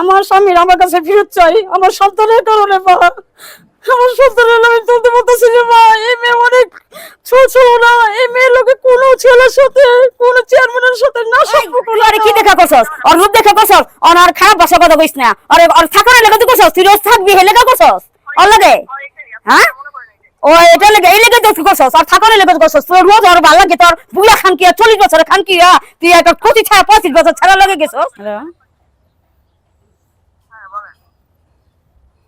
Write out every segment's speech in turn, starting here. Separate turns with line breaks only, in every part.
আমার স্বামীর আমার কাছে ফেরত চাই আমার সন্তানের কারণে মা। আমার সন্তানের আমি তুলতে পারতেছি না মা এই মেয়ে অনেক ছোট ছিল না এই লোকে কোনো ছেলের সাথে কোনো চেয়ারম্যানের সাথে না সম্পর্ক
আরে কি দেখা করছস? আর রূপ দেখা করছস? আর আর খারাপ ভাষা কথা কইস না। আরে আর থাকার লেগে তুই করছস? তুই রোজ থাকবি হে লেগে করছস? আর লাগে? হ্যাঁ? ও এটা লেগে এই লেগে তুই করছস? আর থাকার লেগে করছস? তোর রোজ আর ভালো লাগে তোর বুড়া খান কি চল্লিশ বছরের খান কি? তুই একটা ক্ষতি ছাড়া পঁচিশ বছর ছাড়া লাগে গেছস?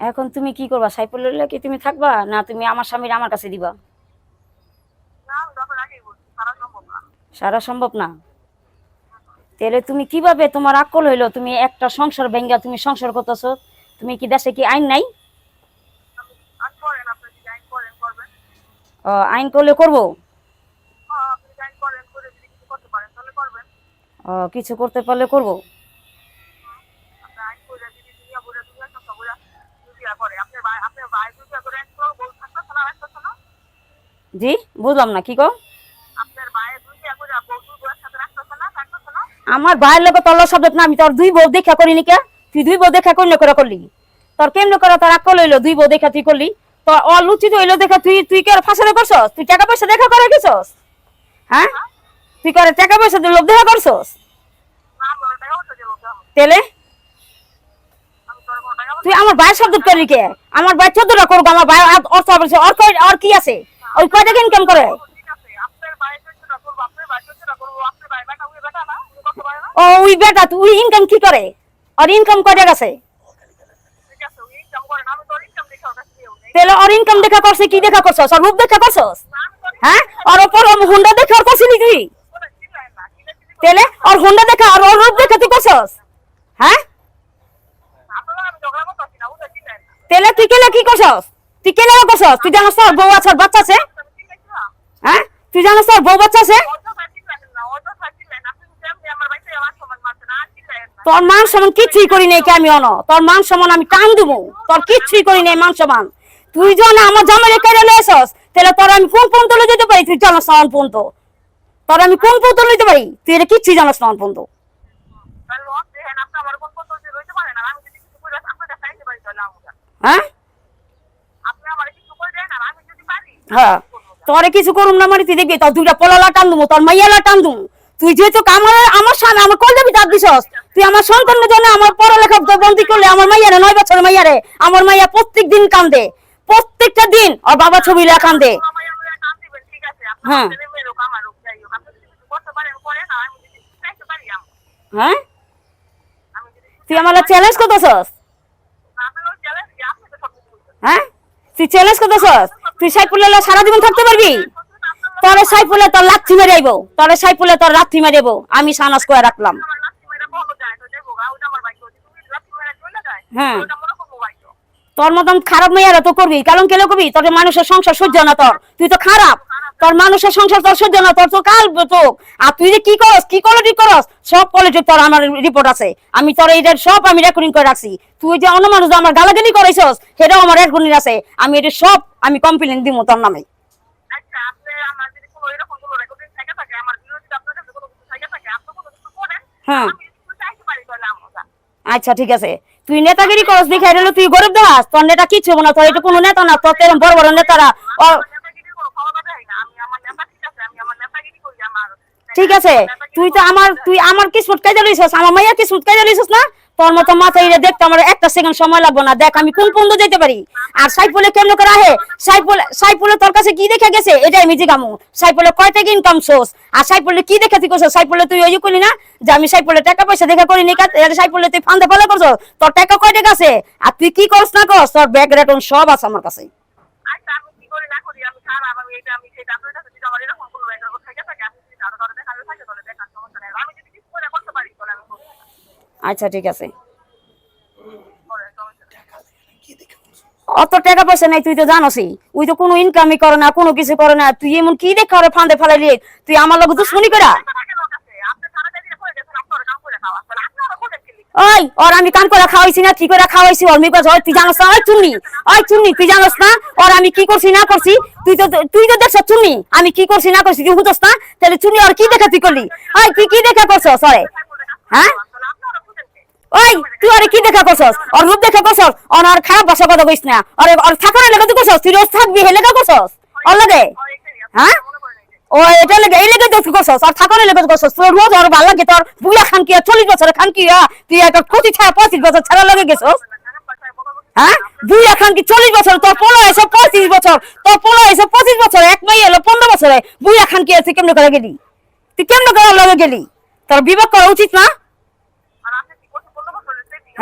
এখন তুমি কি করবা? সাইফুলের লাগে তুমি থাকবা? না তুমি আমার স্বামীর আমার কাছে দিবা? সারা সম্ভব না। তাহলে তুমি কীভাবে তোমার আকল হইল? তুমি একটা সংসার ভেঙ্গা তুমি সংসার করতেছো। তুমি কি দেশে কি আইন নাই? আইন করলে করব? কিছু করতে পারলে করব? জি বুঝলাম না কি কো আমার ভাইয়ের লোক তোর শব্দ না আমি তোর দুই বউ দেখা করিনি কে? তুই দুই বউ দেখা করি করে করলি? তোর কেমনে করে তোর আকল হইল দুই বউ দেখা তুই করলি? তোর অলুচিত হইল দেখা তুই তুই কে ফাঁসালে করছস? তুই টাকা পয়সা দেখা করে গেছস? হ্যাঁ? তুই করে টাকা পয়সা লোক দেখা করছস? তেলে? তুই আমার ভাই শব্দ করি কে? আমার ভাই চোদ্দটা করব আমার ভাই আর- অর্থ আর কয় আর কি আছে? ওই কয় টাকা ইনকাম করে? ও, ওই বেটা, তুই ইনকাম কি করে? আর ইনকাম কয় টাকা আছে? তাহলে ওর ইনকাম দেখা করছে, কি দেখা করছস? আর রূপ দেখা করছস? হ্যাঁ? আর ওপর হুন্ডা দেখা আর করছিলি তুই? তাহলে ওর হুন্ডা দেখা আর ওর রূপ দেখা তুই করছস হ্যাঁ তাহলে তুই কি করছস? তুই কেলে করছস? তুই জানোস তোর বউ আছে বাচ্চা আছে? হ্যাঁ? তুই জানোস তোর বউ বাচ্চা আছে? তোর মান সমান কিচ্ছুই করি নাই আমি অন। তোর মান সমান আমি টান দেবো। তোর কিচ্ছুই করি নাই মান সমান তুই যখন আমার জামাই কেড়ে লয়েছস তাহলে তোর আমি কোন পর্যন্ত লই যেতে পারি? তুই জানাস না পর্যন্ত। তোর আমি কোন পর্যন্ত লইতে পারি? তুই এটা কিচ্ছুই জানাস না পর্যন্ত। হ্যাঁ? হ্যাঁ তোরে কিছু করুম না মানে তুই দেখবি, তোর দুইটা পলালা টান দুমু, তোর মাইয়ালা টান দুমু। তুই যেহেতু আমার আমার স্বামী, আমার কল দেবি তার দিছস তুই আমার সন্তানের জন্য আমার পড়ালেখা বন্দি করলে আমার মাইয়ারে, নয় বছরের মাইয়ারে, আমার মাইয়া প্রত্যেক দিন কান্দে। প্রত্যেকটা দিন আর বাবা ছবি লেখা কান্দে। হ্যাঁ। হ্যাঁ? তুই আমার চ্যালেঞ্জ করতেছস? হ্যাঁ? তুই চ্যালেঞ্জ করতেছস? তুই সাইফুল্লাহ সারা জীবন থাকতে পারবি? তোরে সাইফুলে তোর লাথি মেরে আইবো। তোরে সাইফুলে তোর লাথি মেরে আইবো। আমি সানাস করে রাখলাম। হ্যাঁ। তোর মতন খারাপ মেয়েরা তো করবি। কারণ কেন করবি তোর মানুষের সংসার সহ্য না তোর। তুই তো খারাপ। তোর মানুষের সংসার তোর সহ্য না তোর তো কাল তো। আর তুই যে কি করস কি কোয়ালিটি করস সব কোয়ালিটি তোর আমার রিপোর্ট আছে। আমি তোর এইটার সব আমি রেকর্ডিং করে রাখছি। তুই যে অন্য মানুষ আমার গালাগালি করাইছস সেটাও আমার রেকর্ডিং আছে। আমি এটা সব আমি কমপ্লেন দিব তোর নামে। হ্যাঁ। আচ্ছা ঠিক আছে। তুই নেতাগিরি করস দিল তুই গরিব দাস তোর নেতা হবে না তোর এটা কোনো নেতা না তোর বড় বড় নেতারা ঠিক আছে? তুই তো আমার, তুই আমার কি কিসমত কাজে লইছস? আমার মাইয়া কিসমত কাজে লইছস না? তোর মতো মাথায় দেখতে আমার একটা সেকেন্ড সময় লাগবো না। দেখ, আমি কোন পর্যন্ত যেতে পারি? আর সাইফুলে কেমন করে আহে? সাইফুলে সাইফুলে তোর কাছে কি দেখে গেছে? এটাই আমি জিগামু। সাইফুলে কয় টাকা ইনকাম সোর্স আর সাইফুলে কি দেখে তুই সাইফুলে তুই ওই করলি না যে আমি সাইফুলে টাকা পয়সা দেখা করি নি সাইফুলে তুই ফান্দে ফলে করছ তোর টাকা কয় টাকা আছে? আর তুই কি করছ না করছ তোর ব্যাগ রেটন সব আছে আমার কাছে আচ্ছা ঠিক আছে। অত টাকা পয়সা নাই, তুই তো জানোসই। ওই তো কোনো ইনকামই করে না, কোনো কিছু করে না। তুই এমন কি দেখে ওরে ফান্দে ফেলাইলি তুই আমার লোক দুশ্মনী করা ওই, ওর আমি কাম করে খাওয়াইছি না, কি করে খাওয়াইছি, ওর মিপাস ওই তুই জানোস না, ওই চুন্নি। ওই চুন্নি, তুই জানোস না, ওর আমি কি করছি, না করছি, তুই তো তুই তো দেখছ চুন্নি, আমি কি করছি, না করছি, তুই হুতোস না? তাহলে চুন্নি ওর কি দেখা তুই করলি? ওই, তুই কি দেখা করছস, ওরে? হ্যাঁ? ওই, তুই আরে কি দেখা করছস? ওর রূপ দেখা করছস? ওর আর খারাপ ভাষা কথা কইস না। ওর ওর থাকার লেগে তুই করছস? তুই রোজ থাকবি, হে লেগে করছস? ওর লাগে? হ্যাঁ? ও, এটা লেগে, এই লেগে তুই করছস? আর থাকার লেগে করছস? তোর রোজ ওর ভালো লাগে, তোর বুয়া খান কি চল্লিশ বছরের খান কি তুই একটা কোটি ছাড়া পঁচিশ বছর ছাড়া লাগে গেছস? হ্যাঁ? দুই এখন কি চল্লিশ বছর, তোর পোলো এসে পঁচিশ বছর, তোর পোলো এসে পঁচিশ বছর, এক মাই এলো পনেরো বছরে বুই এখন কি আছে কেমনে করে গেলি? তুই কেমনে করে লগে গেলি? তোর বিবেক করা উচিত না?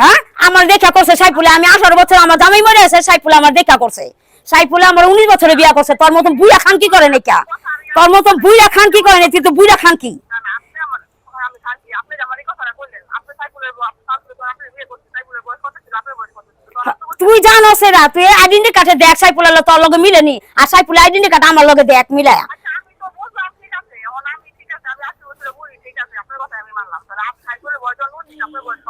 হ্যাঁ? আমার দেখা করছে সাইফুলে আমি আঠারো বছর আমার জামাই মরে আছে সাইফুলে আমার দেখা করছে। সাইফুলে আমার উনিশ বছরে বিয়া করছে তোর মতন বুইয়া খান কি করে নাকি? তোর মতন বুইয়া খান কি করে নাকি? তুই বুইয়া খান কি? তুই জানো সেরা তুই আইডেন্টি কার্ডে দেখ সাইফুল তোর লগে মিলেনি আর সাইফুল আইডেন্টি কার্ড আমার লগে দেখ মিলায়া।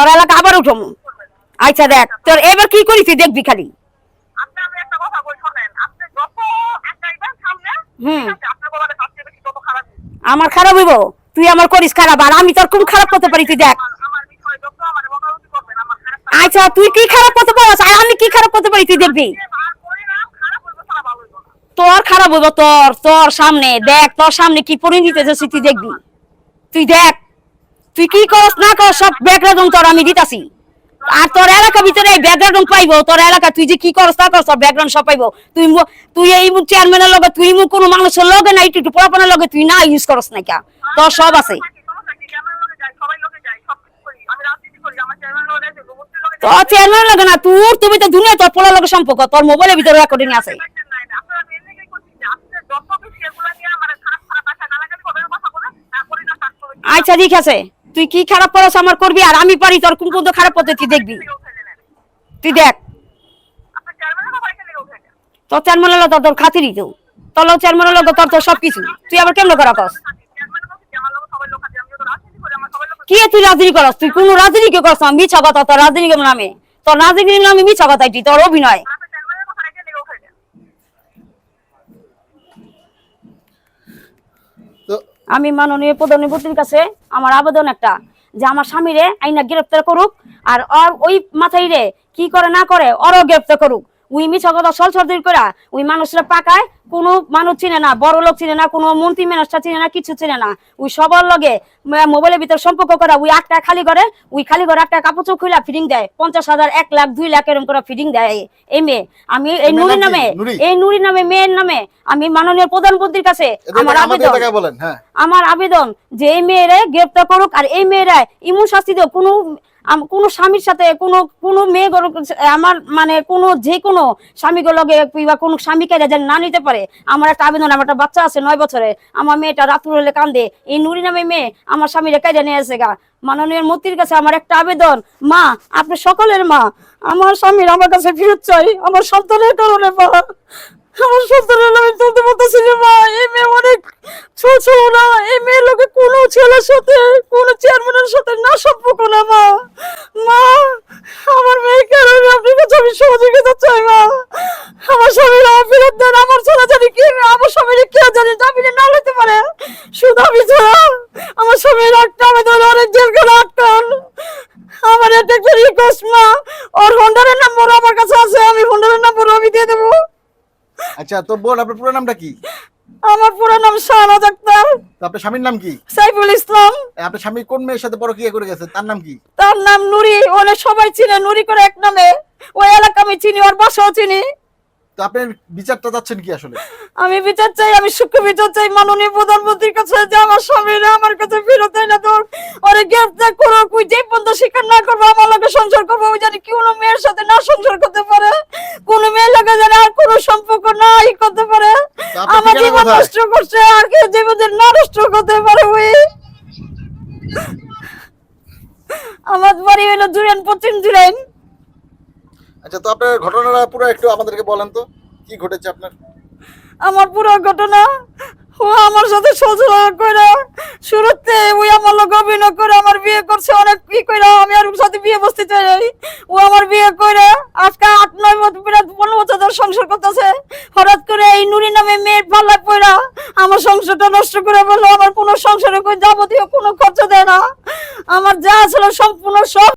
তোর এলাকা আবার উঠুম আচ্ছা দেখ তোর এবার কি করিস দেখবি খালি। আমার খারাপ হইব। তুই আমার করিস খারাপ আর আমি তোর কোন খারাপ করতে পারি তুই দেখ। আচ্ছা তুই কি খারাপ করতে পারস আর আমি কি খারাপ করতে পারি তুই দেখবি। তোর খারাপ হইব তোর তোর সামনে দেখ তোর সামনে কি পরিণতি তুই দেখবি। তুই দেখ তুই কি করস না করস, সব ব্যাগরা ব্যাকগ্রাউন্ড তোর আমি দিতাছি। আর তোর এলাকা ভিতরে এই ব্যাকগ্রাউন্ড পাইবো, তোর এলাকা, তুই যে কি করস না করস তোর ব্যাকগ্রাউন্ড সব পাইবো। তুই তুই এই চেয়ারম্যানের লগে, তুই মু কোনো মানুষের লগে না একটু পড়াপড়ার লগে তুই না ইউজ করস না কা। তোর সব আছে। তোর চেয়ারম্যানের লগে না, তোর তুমি তো দুনিয়া, তোর পোলার লগে সম্পর্ক, তোর মোবাইলের ভিতরে রেকর্ডিং আছে। আচ্ছা ঠিক আছে। তুই কি খারাপ করস আমার করবি? আর আমি পারি, তোর কোন কোন খারাপ তুই দেখবি। তুই দেখ। তোর চেয়ারম্যানের লগে তোর খাতিরই তো। তোর চেয়ারম্যানের লগে তোর তো সবকিছু। তুই আবার কেমন করা কস? কি তুই রাজনীতি করস? তুই কোন রাজনীতি করস না, মিছা কথা তোর রাজনীতি নামে। তোর রাজনীতির নামে মিছা কথা তোর অভিনয়
তো
আমি মাননীয় প্রধানমন্ত্রীর কাছে আমার আবেদন একটা যে আমার স্বামীরে আইনা গ্রেপ্তার করুক আর ওই মাথায় রে কি করে না করে ওরও গ্রেপ্তার করুক। উই মিছা কথা সল সর্দির করে উই মানুষরা পাকায় কোনো মানুষ চিনে না বড় লোক চিনে না কোনো মন্ত্রী মানুষটা চিনে না কিছু চিনে না। উই সবার লগে মোবাইলের ভিতর সম্পর্ক করা উই আটটা খালি করে উই খালি করে একটা কাপড় চোখ খুলে ফিডিং দেয় পঞ্চাশ হাজার এক লাখ দুই লাখ এরকম করে ফিডিং দেয়। এই মেয়ে আমি এই নুরি
নামে
এই নুরি নামে মেয়ের নামে আমি মাননীয় প্রধানমন্ত্রীর কাছে আমার আবেদন।
হ্যাঁ।
আমার আবেদন যে এই মেয়েরা গ্রেপ্তার করুক আর এই মেয়েরা ইমন শাস্তি দিও কোনো কোনো স্বামীর সাথে কোনো কোনো মেয়ে আমার মানে কোনো যে কোনো স্বামী লগে বা কোনো স্বামীকে যেন না নিতে পারে, আমার একটা আবেদন, আমার একটা বাচ্চা আছে নয় বছরে, আমার মেয়েটা রাতুর হলে কান্দে। এই নুরি নামে মেয়ে আমার স্বামীর কাজে নিয়ে আসে গা। মাননীয় মন্ত্রীর কাছে আমার একটা আবেদন, মা, আপনি সকলের মা, আমার স্বামীর আমার কাছে ফেরত চাই, আমার সন্তানের কারণে মা, আমার সন্তানের আমি তুলতে পারতেছি মা, এই মেয়ে অনেক ছোট ছোট না, এই মেয়ের লোকে কোনো ছেলের সাথে কোনো চেয়ারম্যানের সাথে না সম্পর্ক না মা মা আমার মেয়েকে আর আমি আপনার কাছে আমি সহযোগিতা চাই মা আমার স্বামীর আমার ফেরত দেন আমার ছেলে জানি কি আমার স্বামীর কে জানি জামিনে না লইতে পারে শুধু আমি ছাড়া আমার স্বামীর একটা আবেদন অনেক জেলখানা আটকান আমার এটা একটা রিকোয়েস্ট মা ওর হোন্ডারের নাম্বার আমার কাছে আছে আমি হোন্ডারের নাম্বার আমি দিয়ে দেবো।
আচ্ছা তো বোন আপনার পুরো নামটা কি?
আমার পুরো নাম শাহনাজ আক্তার
আপনার স্বামীর নাম কি?
সাইফুল ইসলাম।
আপনার স্বামী কোন মেয়ের সাথে পরকিয়া করে গেছে? তার নাম কি?
তার নাম নুরি। ওনে সবাই চিনে নুরি করে এক নামে। ওই এলাকা আমি চিনি ওর বাসাও চিনি।
তো বিচারটা যাচ্ছেন কি আসলে?
আমি বিচার চাই আমি বিচার চাই। মাননীয় প্রধানমন্ত্রীর কাছে যে আমার স্বামীরা আমার কাছে ফেরত না তোর। ওরে গ্রেফতার করো কুই যে পর্যন্ত স্বীকার না করব আমার সংসার করব ওই জানি কি কোনো মেয়ের সাথে না সংসার করতে পারে। কোনো মেয়ের লোকে জানি আর কোনো সম্পর্ক নাই করতে পারে। আমার জীবন নষ্ট করছে আর কেউ জীবনের না নষ্ট করতে পারে ওই।
আমার বাড়ি হলো জুরাইন পশ্চিম জুরাইন।
আচ্ছা তো আপনার ঘটনাটা পুরো একটু আমাদেরকে বলেন তো, কি ঘটেছে আপনার?
আমার পুরো ঘটনা, ও আমার সাথে সজল করে শুরুতে ওই আমার লোক অভিনয় করে আমার বিয়ে করছে, অনেক কি করে আমি আর সাথে বিয়ে বসতে চাই ও আমার বিয়ে করে আজকে আট, নয় বছর প্রায় পনেরো বছর ধরে সংসার করতেছে। হঠাৎ করে এই নুরি নামে মেয়ের পাল্লায় পড়া আমার সংসারটা নষ্ট করে বলল আমার কোনো সংসারে যাবতীয় কোনো খরচ দেয় না। আমার যা ছিল সম্পূর্ণ সব